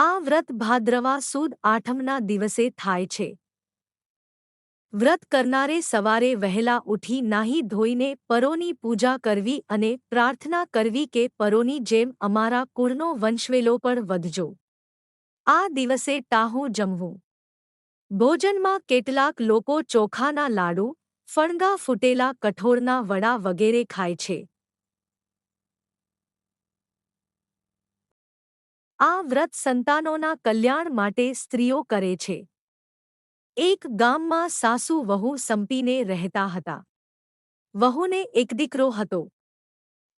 આ વ્રત ભાદ્રવા સુદ આઠમના દિવસે થાય છે. વ્રત કરનારે સવારે વહેલા ઉઠી નાહી ધોઈને પરોની પૂજા કરવી અને પ્રાર્થના કરવી કે પરોની જેમ અમારા કુળનો વંશવેલો પણ વધજો. આ દિવસે ટાહું જમવું. ભોજનમાં કેટલાક લોકો ચોખાના લાડુ, ફણગા ફૂટેલા કઠોળના વડા વગેરે ખાય છે. આ વ્રત સંતાનોના કલ્યાણ માટે સ્ત્રીઓ કરે છે. એક ગામમાં સાસુ વહુ સંપીને રહેતા હતા. વહુને એક દીકરો હતો.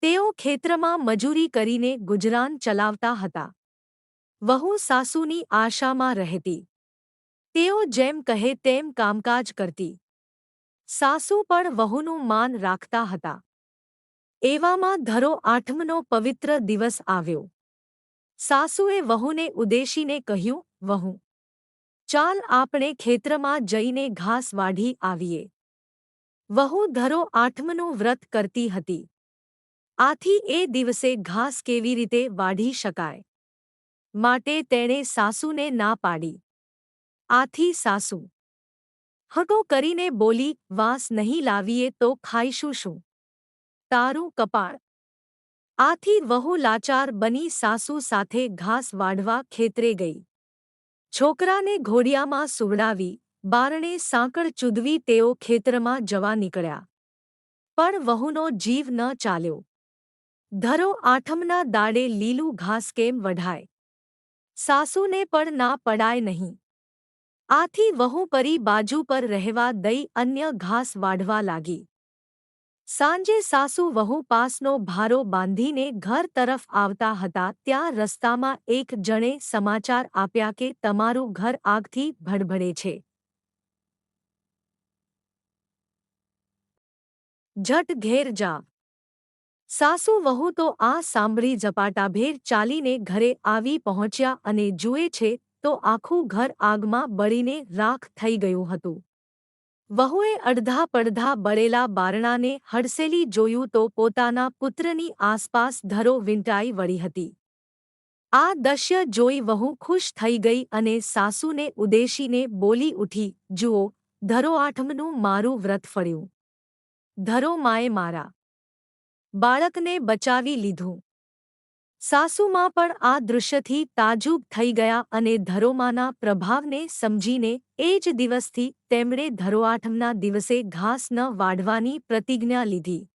તેઓ ખેતરમાં મજૂરી કરીને ગુજરાન ચલાવતા હતા. વહુ સાસુની આશામાં રહેતી. તેઓ જેમ કહે તેમ કામકાજ કરતી. સાસુ પણ વહુનું માન રાખતા હતા. એવામાં ધરો આઠમનો પવિત્ર દિવસ આવ્યો. સાસુએ વહુને ઉદેશીને કહ્યું, વહુ, ચાલ આપણે ખેતરમાં જઈને ઘાસ વાઢી આવીએ. વહુ ધરો આઠમનું વ્રત કરતી હતી. આથી એ દિવસે ઘાસ કેવી રીતે વાઢી શકાય માટે તેણે સાસુને ના પાડી. આથી સાસુ હકો કરીને બોલી, વાસ નહીં લાવીએ તો ખાઈશું શું? તારું કપાળ આથી વહુ લાચાર બની સાસુ સાથે ઘાસ વાઢવા ખેતરે ગઈ. છોકરાને ઘોડિયામાં સુવડાવી, બારણે સાંકળ ચૂદવી તેઓ ખેતરમાં જવા નીકળ્યા. પણ વહુનો જીવ ન ચાલ્યો. ધરો આઠમના દાડે લીલું ઘાસ કેમ વઢાય? સાસુને પણ ના પડાય નહીં. આથી વહુ પરી બાજુ પર રહેવા દઈ અન્ય ઘાસ વાઢવા લાગી. સાંજે સાસુ વહુ પાસનો ભારો બાંધીને ઘર તરફ આવતા હતા, ત્યાં રસ્તામાં એક જણે સમાચાર આપ્યા કે તમારું ઘર આગથી ભડભડે છે. ઝટ ઘેર જા. સાસુ વહુ તો આ સાંભળી ઝપાટાભેર ચાલીને ઘરે આવી પહોંચ્યા અને જુએ છે તો આખું ઘર આગમાં બળીને રાખ થઈ ગયું હતું. વહુએ અડધા પડધા બળેલા બારણાને હડસેલી જોયું તો પોતાના પુત્રની આસપાસ ધરો વીંટાઈ વળી હતી. આ દશ્ય જોઈ વહુ ખુશ થઈ ગઈ અને સાસુને ઉદેશીને બોલી ઉઠી, જુઓ, ધરો આઠમનું મારું વ્રત ફળ્યું. ધરો માએ મારા. બાળકને બચાવી લીધું. સાસુમાં પણ આ દૃશ્યથી તાજુબ થઈ ગયા અને ધરોમાના પ્રભાવને સમજીને એ જ દિવસથી તેમણે ધરો આઠમના દિવસે ઘાસ ન વાઢવાની પ્રતિજ્ઞા લીધી.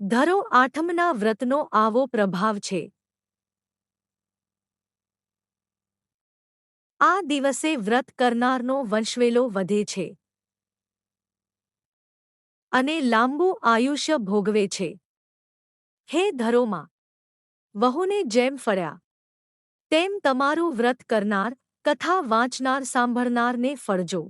ધરો આઠમના વ્રતનો આવો પ્રભાવ છે. આ દિવસે વ્રત કરનારનો વંશવેલો વધે છે. અને લાંબુ આયુષ્ય ભોગવે છે. હે ધરોમાં વહુને જેમ ફળ્યા તેમ તમારું વ્રત કરનાર કથા વાંચનાર સાંભળનારને ફળજો